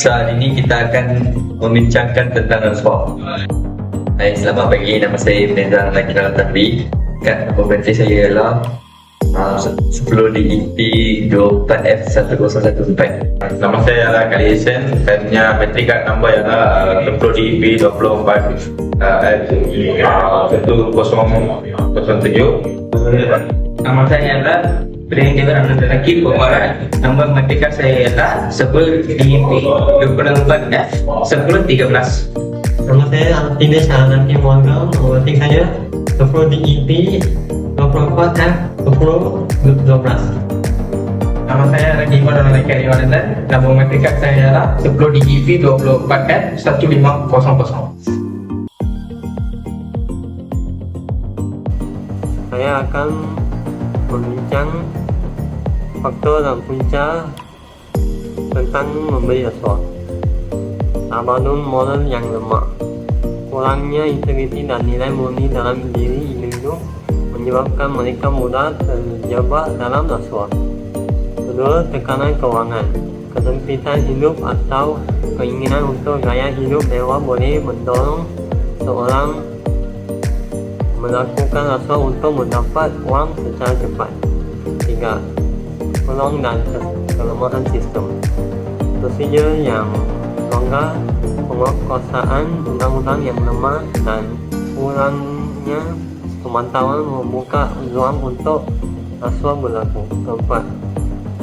So hari ini kita akan membincangkan tentang rasuah. Hai, selamat pagi. Nama saya Benazar Laki Dalam Tapi. Kat berhenti saya ialah uh, 10 DEP 24F1014. Nama saya ialah Esen Saya punya matrik card number ialah uh, 10 DEP 24 uh, F 1007 Nama saya adalah Bering Dewan Anak Lelaki Pembarat Nombor matrik saya ialah 10 DP 24 F 1013 Nama saya Alpines Anaki Muaga, nomor tik saya 10 DEP 24 F 10 12. Nama saya Ragi Iman Anak Lelaki Ariwanan Nombor matrik saya ialah 10 DP 24 F 1500 Saya akan membincang faktor dan punca tentang memberi rasuah. Abadun moral yang lemah. Kurangnya integriti dan nilai murni dalam diri individu menyebabkan mereka mudah terjebak dalam rasuah. Kedua, tekanan kewangan. Kesempitan hidup atau keinginan untuk gaya hidup mewah boleh mendorong seorang melakukan rasuah untuk mendapat wang secara cepat. Tiga, peluang dan ke- kelemahan sistem. Prosedur yang longgar, penguasaan undang-undang yang lemah dan kurangnya pemantauan membuka ruang untuk rasuah berlaku. Keempat,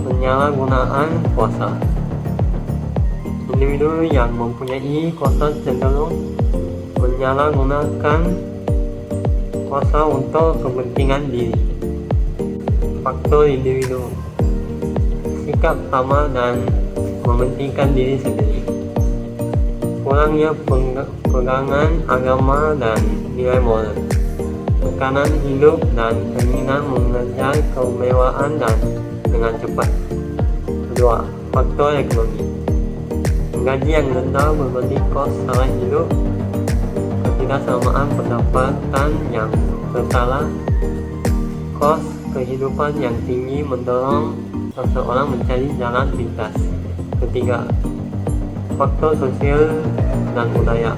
penyalahgunaan kuasa. Individu yang mempunyai kuasa cenderung menyalahgunakan kuasa untuk kepentingan diri. Faktor individu sikap sama dan mementingkan diri sendiri. Kurangnya pegangan agama dan nilai moral. Tekanan hidup dan keinginan mengejar kemewahan dan dengan cepat. Kedua, faktor ekonomi. Gaji yang rendah berbanding kos sara hidup ketidaksamaan pendapatan yang bersalah, kos kehidupan yang tinggi mendorong seseorang mencari jalan pintas. Ketiga, faktor sosial dan budaya.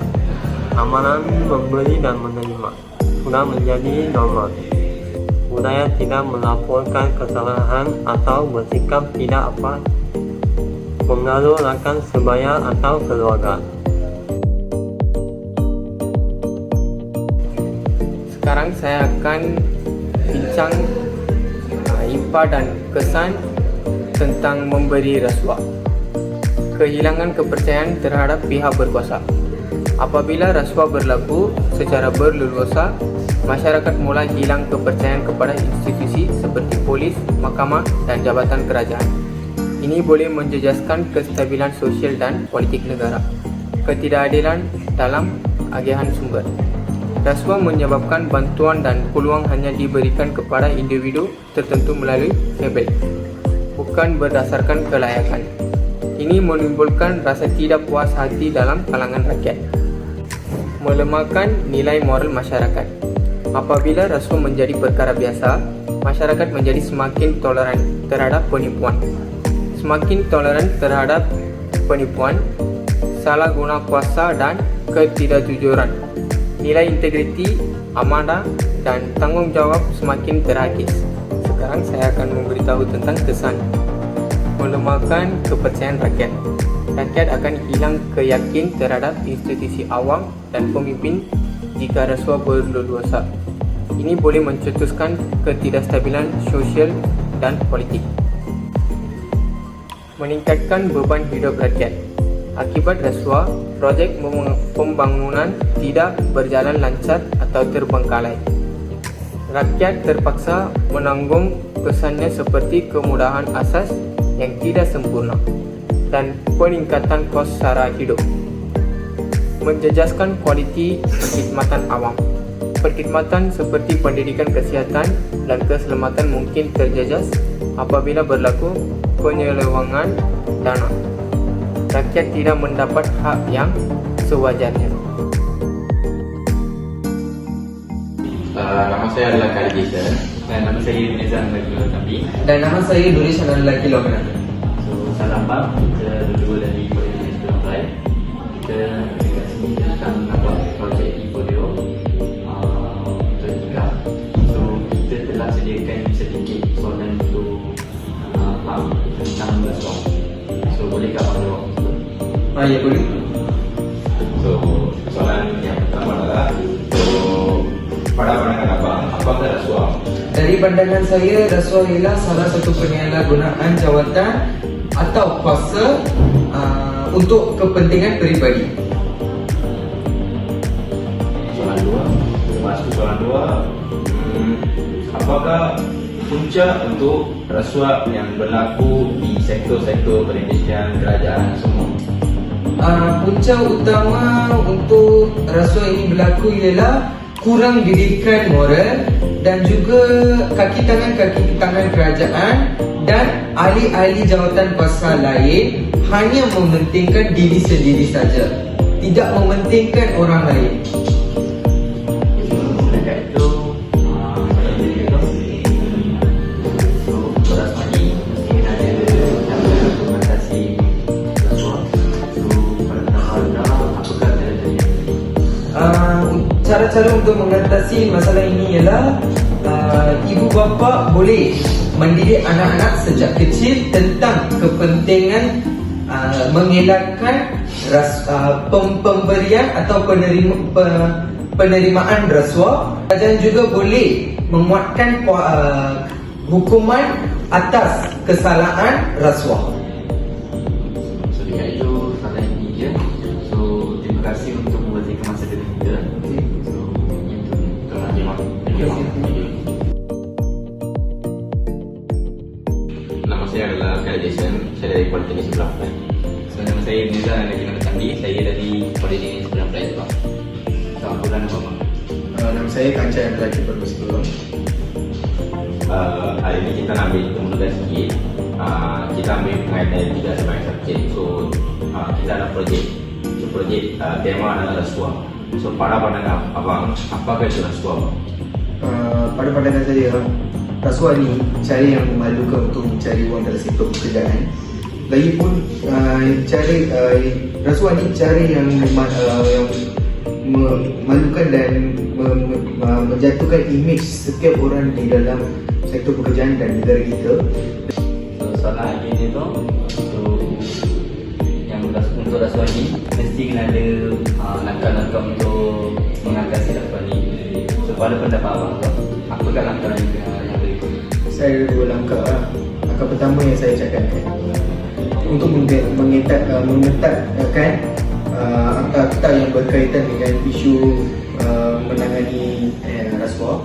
Amalan memberi dan menerima sudah menjadi normal. Budaya tidak melaporkan kesalahan atau bersikap tidak apa mengaruh rakan sebaya atau keluarga. Sekarang saya akan bincang uh, dan kesan tentang memberi rasuah. Kehilangan kepercayaan terhadap pihak berkuasa. Apabila rasuah berlaku secara berleluasa, masyarakat mulai hilang kepercayaan kepada institusi seperti polis, mahkamah dan jabatan kerajaan. Ini boleh menjejaskan kestabilan sosial dan politik negara. Ketidakadilan dalam agihan sumber. Rasuah menyebabkan bantuan dan peluang hanya diberikan kepada individu tertentu melalui label, bukan berdasarkan kelayakan. Ini menimbulkan rasa tidak puas hati dalam kalangan rakyat. Melemahkan nilai moral masyarakat. Apabila rasuah menjadi perkara biasa, masyarakat menjadi semakin toleran terhadap penipuan. Semakin toleran terhadap penipuan, salah guna kuasa dan ketidakjujuran. Nilai integriti, amanah dan tanggungjawab semakin terhakis. Sekarang saya akan memberitahu tentang kesan melemahkan kepercayaan rakyat. Rakyat akan hilang keyakin terhadap institusi awam dan pemimpin jika rasuah berleluasa. Ini boleh mencetuskan ketidakstabilan sosial dan politik. Meningkatkan beban hidup rakyat. Akibat rasuah, projek pembangunan tidak berjalan lancar atau terbengkalai. Rakyat terpaksa menanggung kesannya seperti kemudahan asas yang tidak sempurna dan peningkatan kos sara hidup. Menjejaskan kualiti perkhidmatan awam. Perkhidmatan seperti pendidikan kesihatan dan keselamatan mungkin terjejas apabila berlaku penyelewangan dana. Rakyat tidak mendapat hak yang sewajarnya. Uh, nama saya adalah Kali Jason Dan nama saya Benazar Laki Dalam Tapi. Dan nama saya Duris Anak Lelaki Lomenan. So salam bab kita berdua dari Politik Nasional kita Dari pandangan saya, rasuah ialah salah satu penyalahgunaan jawatan atau kuasa uh, untuk kepentingan peribadi. Soalan dua, masuk soalan dua. Hmm, apakah punca untuk rasuah yang berlaku di sektor-sektor perindustrian kerajaan semua? Uh, punca utama untuk rasuah ini berlaku ialah kurang didikan moral dan juga kaki tangan-kaki tangan kerajaan dan ahli-ahli jawatan kuasa lain hanya mementingkan diri sendiri saja. Tidak mementingkan orang lain. Setakat itu uh, soalan kedua so berasal ni mesti kena ada cara untuk mengatasi mengatasi masalah ini ialah uh, ibu bapa boleh mendidik anak-anak sejak kecil tentang kepentingan uh, mengelakkan ras, uh, pem- pemberian atau penerima, pe, penerimaan rasuah dan juga boleh menguatkan uh, hukuman atas kesalahan rasuah. Saya adalah Khalid Jason, saya dari Politeknik Sebelah Pelan. So nama saya Mirza Najib Sandi Saya dari Politeknik Sebelah Perai juga So apa nama Bapak? Uh, nama saya Kancah yang belajar bersekolah. Uh, hari ini kita nak ambil kemudahan sikit. Uh, kita ambil pengajian tiga sebagai subjek. So uh, kita ada projek. So projek uh, tema adalah rasuah. So pada pandangan abang, apakah itu rasuah? abang? Uh, pada pandangan saya rasuah ni cara yang memalukan untuk mencari wang dalam sektor pekerjaan. Lagipun uh, cara uh, rasuah ni cara yang uh, yang memalukan dan me- me- uh, menjatuhkan imej setiap orang di dalam sektor pekerjaan dan negara kita. So soalan lagi ni tu So yang untuk rasuah ni Mesti kena ada uh, langkah-langkah untuk mengatasi rasuah ni. So pada pendapat abang tu Apakah langkah-langkah? Saya ada dua langkah lah. langkah pertama yang saya cakapkan untuk menge- mengetat uh, mengetatkan uh, akta-akta yang berkaitan dengan isu uh, menangani uh, rasuah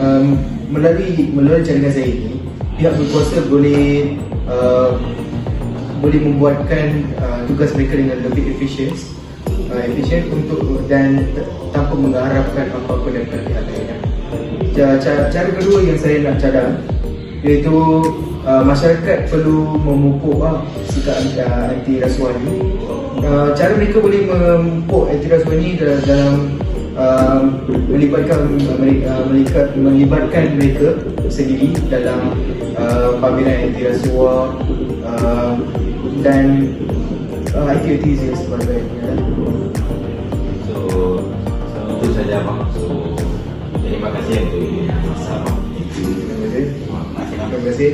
um, melalui melalui jaringan saya ini pihak berkuasa boleh uh, boleh membuatkan uh, tugas mereka dengan lebih efisien uh, efisien untuk dan tanpa mengharapkan apa-apa daripada pihak lain cara, kedua yang saya nak cadang iaitu uh, masyarakat perlu memupuk uh, sikap uh, anti rasuah ni uh, cara mereka boleh memupuk anti rasuah ni dalam, dalam uh, melibatkan mereka, mereka melibatkan mereka sendiri dalam uh, pameran anti rasuah uh, dan uh, aktiviti yang sebagainya So, itu saja. So terima kasih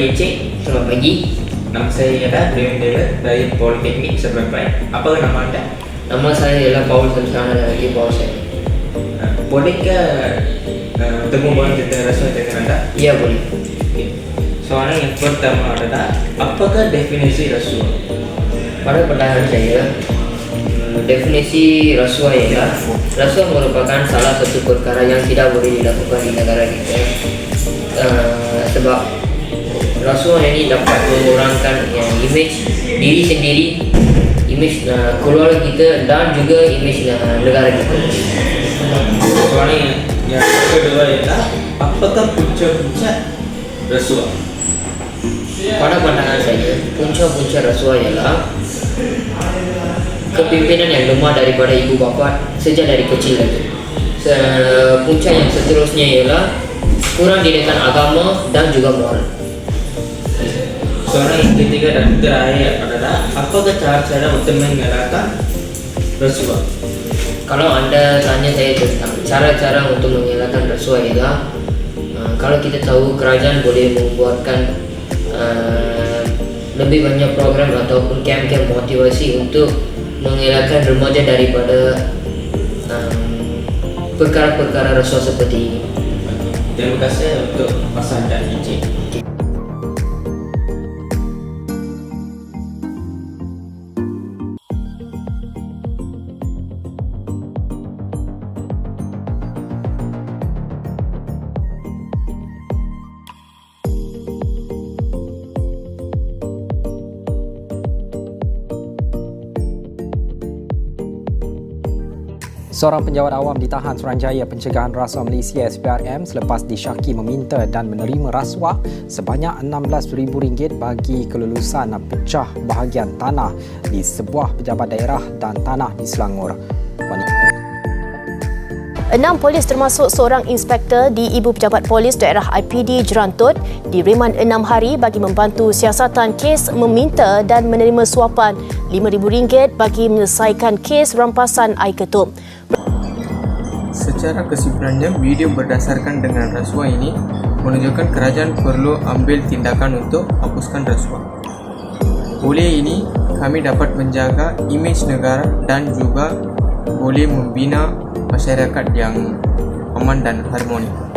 untuk selamat pagi. Nama saya adalah Brian David dari Politeknik Seberang Perai. Apa nama anda? Nama saya ialah Paul Sensana dari Paul Sen. Bolehkah uh, temu bahan tentang rasa dengan anda? Ya, boleh. Okay. Soalan yang pertama adalah apakah definisi rasuah? Pada pandangan saya, definisi rasuah ialah rasuah merupakan salah satu perkara yang tidak boleh dilakukan di negara kita. Uh, sebab rasuah ini dapat mengurangkan yang imej diri sendiri, imej uh, keluarga kita dan juga imej uh, negara kita. Soalan yang, yang kedua ialah apakah punca-punca rasuah? Pada pandangan saya, punca-punca rasuah ialah kepimpinan yang lemah daripada ibu bapa sejak dari kecil lagi. Se- punca yang seterusnya ialah kurang didikan agama dan juga moral. So Soalan yang ketiga dan terakhir adalah apakah cara-cara untuk mengelakkan rasuah? Kalau anda tanya saya tentang cara-cara untuk mengelakkan rasuah ialah uh, kalau kita tahu kerajaan boleh membuatkan uh, lebih banyak program ataupun kem-kem motivasi untuk mengelakkan remaja daripada um, perkara-perkara rasuah seperti ini. Terima kasih untuk masa dan izin. Seorang penjawat awam ditahan Suruhanjaya Pencegahan Rasuah Malaysia SPRM selepas disyaki meminta dan menerima rasuah sebanyak RM16,000 bagi kelulusan pecah bahagian tanah di sebuah pejabat daerah dan tanah di Selangor. Enam polis termasuk seorang inspektor di Ibu Pejabat Polis Daerah IPD Jerantut diriman enam hari bagi membantu siasatan kes meminta dan menerima suapan RM5,000 bagi menyelesaikan kes rampasan air ketum. Secara kesimpulannya, video berdasarkan dengan rasuah ini menunjukkan kerajaan perlu ambil tindakan untuk hapuskan rasuah. Oleh ini, kami dapat menjaga imej negara dan juga boleh membina masyarakat yang aman dan harmoni.